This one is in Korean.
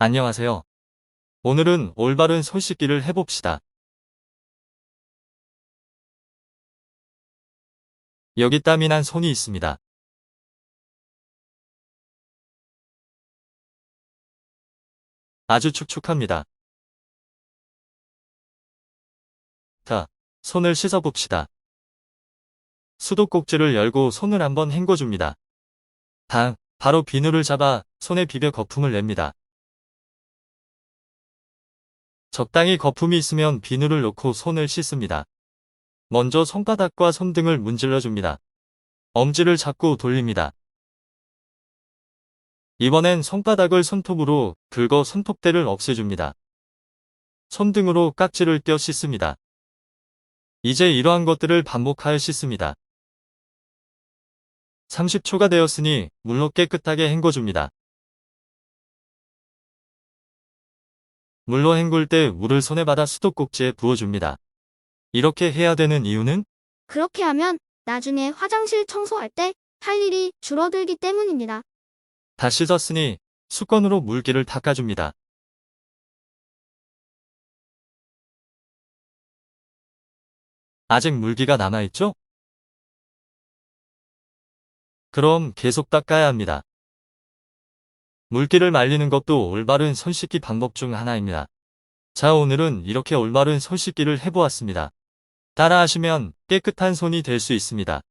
안녕하세요. 오늘은 올바른 손 씻기를 해봅시다. 여기 땀이 난 손이 있습니다. 아주 축축합니다. 자, 손을 씻어봅시다. 수도꼭지를 열고 손을 한번 헹궈줍니다. 다음, 바로 비누를 잡아 손에 비벼 거품을 냅니다. 적당히 거품이 있으면 비누를 넣고 손을 씻습니다. 먼저 손바닥과 손등을 문질러 줍니다. 엄지를 잡고 돌립니다. 이번엔 손바닥을 손톱으로 긁어 손톱대를 없애줍니다. 손등으로 깍지를 껴 씻습니다. 이제 이러한 것들을 반복하여 씻습니다. 30초가 되었으니 물로 깨끗하게 헹궈줍니다. 물로 헹굴 때 물을 손에 받아 수도꼭지에 부어줍니다. 이렇게 해야 되는 이유는 그렇게 하면 나중에 화장실 청소할 때 할 일이 줄어들기 때문입니다. 다 씻었으니 수건으로 물기를 닦아줍니다. 아직 물기가 남아있죠? 그럼 계속 닦아야 합니다. 물기를 말리는 것도 올바른 손 씻기 방법 중 하나입니다. 자, 오늘은 이렇게 올바른 손 씻기를 해보았습니다. 따라 하시면 깨끗한 손이 될 수 있습니다.